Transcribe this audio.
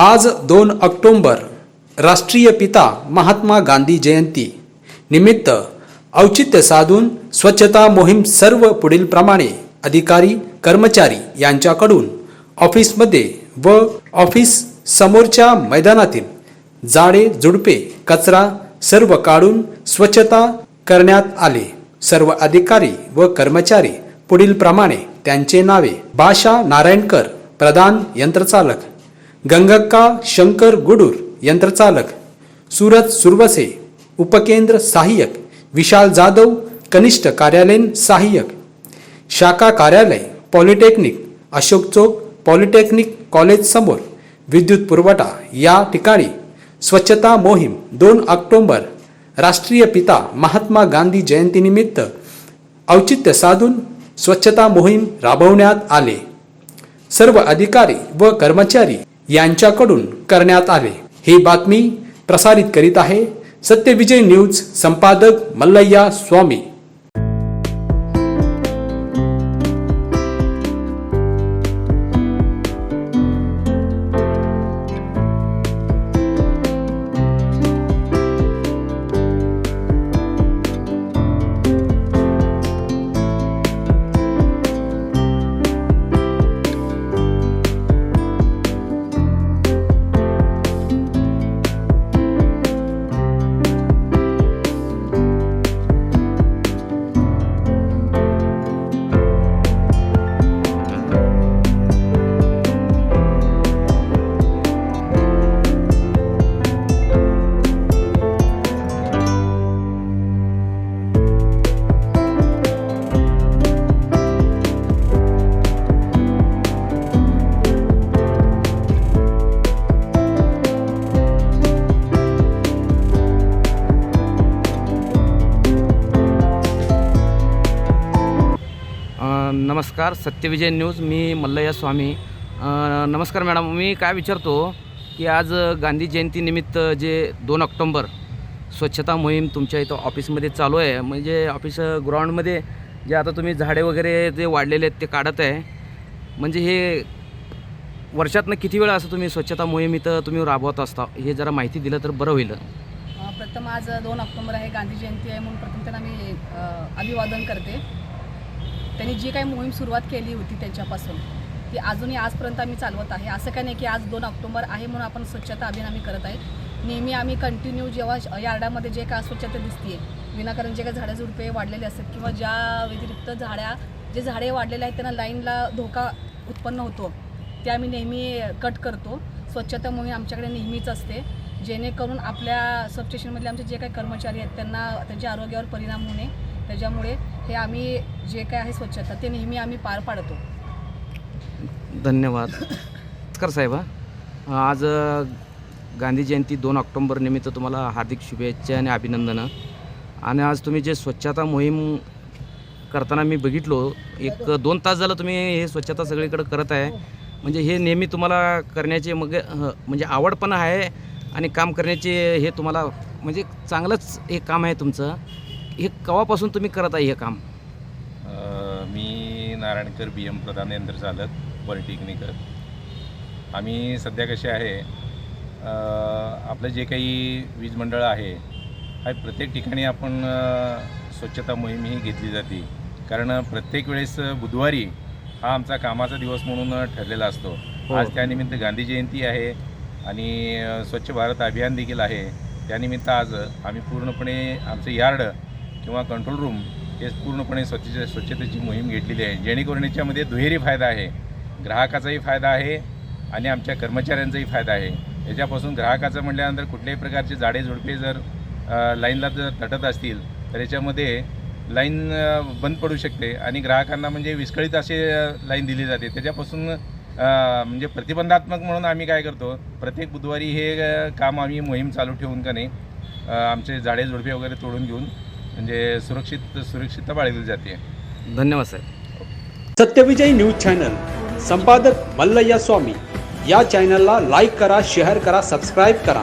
आज दोन ऑक्टोंबर राष्ट्रीय पिता महात्मा गांधी जयंती निमित्त औचित्य साधून स्वच्छता मोहीम सर्व पुढीलप्रमाणे अधिकारी कर्मचारी यांच्याकडून ऑफिसमध्ये व ऑफिस समोरच्या मैदानातील जाडे झुडपे कचरा सर्व काढून स्वच्छता करण्यात आले. सर्व अधिकारी व कर्मचारी पुढील प्रमाणे त्यांचे नावे बाशा नारायणकर प्रधान यंत्रचालक गंगक्का शंकर गुडूर यंत्रचालक सूरज सुरवसे उपकेंद्र सहाय्यक विशाल जाधव कनिष्ठ कार्यालयीन सहाय्यक शाखा कार्यालय polytechnic Ashok Chowk polytechnic college समोर विद्युत पुरवठा या ठिकाणी स्वच्छता मोहीम दोन ऑक्टोंबर राष्ट्रीय पिता महात्मा गांधी जयंतीनिमित्त औचित्य साधून स्वच्छता मोहीम राबवण्यात आले. सर्व अधिकारी व कर्मचारी यांच्याकडून करण्यात आले. ही बातमी प्रसारित करीत आहे सत्यविजय न्यूज संपादक मल्लय्या स्वामी. नमस्कार सत्यविजय न्यूज. मी मल्लया स्वामी. नमस्कार मॅडम. मी काय विचारतो की आज गांधी जयंतीनिमित्त जे दोन ऑक्टोंबर स्वच्छता मोहीम तुमच्या इथं ऑफिसमध्ये चालू आहे म्हणजे ऑफिस ग्राउंडमध्ये जे आता तुम्ही झाडे वगैरे जे वाढलेले आहेत ते काढत आहे म्हणजे हे वर्षातनं किती वेळा असं तुम्ही स्वच्छता मोहीम इथं तुम्ही राबवत असता? हे जरा माहिती दिलं तर बरं होईल. प्रथम आज दोन ऑक्टोबर आहे गांधी जयंती आहे म्हणून प्रथम त्यांना मी अभिवादन करते. त्यांनी जी काही मोहीम सुरुवात केली होती त्यांच्यापासून ती अजूनही आजपर्यंत आम्ही चालवत आहे. असं काही नाही की आज दोन ऑक्टोबर आहे म्हणून आपण स्वच्छता अभियान आम्ही करत आहे. नेहमी आम्ही कंटिन्यू जेव्हा यार्डामध्ये जे काय अस्वच्छता दिसते विनाकारण जे काही झाडं झुडपे वाढलेले असतात किंवा ज्या व्यतिरिक्त झाड्या जे झाडे वाढलेले आहेत त्यांना लाईनला धोका उत्पन्न होतो ते आम्ही नेहमी कट करतो. स्वच्छता मोहीम आमच्याकडे नेहमीच असते. जेणेकरून आपल्या सबस्टेशनमधले आमचे जे काही कर्मचारी आहेत त्यांना त्यांच्या आरोग्यावर परिणाम होणे त्याच्यामुळे हे आम्ही जे काय आहे स्वच्छता ते नेहमी आम्ही पार पाडतो. धन्यवाद. कर साहेब हा. आज गांधी जयंती दोन ऑक्टोंबर निमित्त तुम्हाला हार्दिक शुभेच्छा आणि अभिनंदनं. आणि आज तुम्ही जे स्वच्छता मोहीम करताना मी बघितलो एक दोन तास झालं तुम्ही हे स्वच्छता सगळीकडे करत आहे. म्हणजे हे नेहमी तुम्हाला करण्याचे मग म्हणजे आवड पण आहे आणि काम करण्याचे हे तुम्हाला म्हणजे चांगलंच हे काम आहे तुमचं. हे केव्हापासून तुम्ही करत आहे हे काम? अ, मी नारायणकर बी एम प्रधान यंत्र चालक पॉलिटेक्निकल. आम्ही सध्या कसे आहे अ, आपलं जे काही वीज मंडळ आहे हा प्रत्येक ठिकाणी आपण अ, स्वच्छता मोहीम ही घेतली जाते. कारण प्रत्येक वेळेस बुधवारी हा आमचा कामाचा दिवस म्हणून ठरलेला असतो. हो. आज त्यानिमित्त गांधी जयंती आहे आणि अ, स्वच्छ भारत अभियान देखील आहे. त्यानिमित्त आज आम्ही पूर्णपणे आमचं यार्ड किंवा कंट्रोल रूम हे पूर्णपणे स्वच्छ स्वच्छतेची मोहीम घेतलेली आहे. जेणेकरून याच्यामध्ये दुहेरी फायदा आहे. ग्राहकाचाही फायदा आहे आणि आमच्या कर्मचाऱ्यांचाही फायदा आहे. याच्यापासून ग्राहकाचं म्हटल्यानंतर कुठल्याही प्रकारचे झाडे झुडपे जर लाईनला जर तटत असतील तर याच्यामध्ये लाईन बंद पडू शकते आणि ग्राहकांना म्हणजे विस्कळीत असे लाईन दिली जाते. त्याच्यापासून म्हणजे प्रतिबंधात्मक म्हणून आम्ही काय करतो प्रत्येक बुधवारी हे काम आम्ही मोहीम चालू ठेवून का नाही आमचे झाडे झुडपे वगैरे तोडून घेऊन म्हणजे सुरक्षित सुरक्षितता बाळगली जाते. धन्यवाद साहेब. Satyavijay news channel. संपादक मल्लय्या स्वामी. या चॅनलला लाईक करा शेअर करा सबस्क्राईब करा.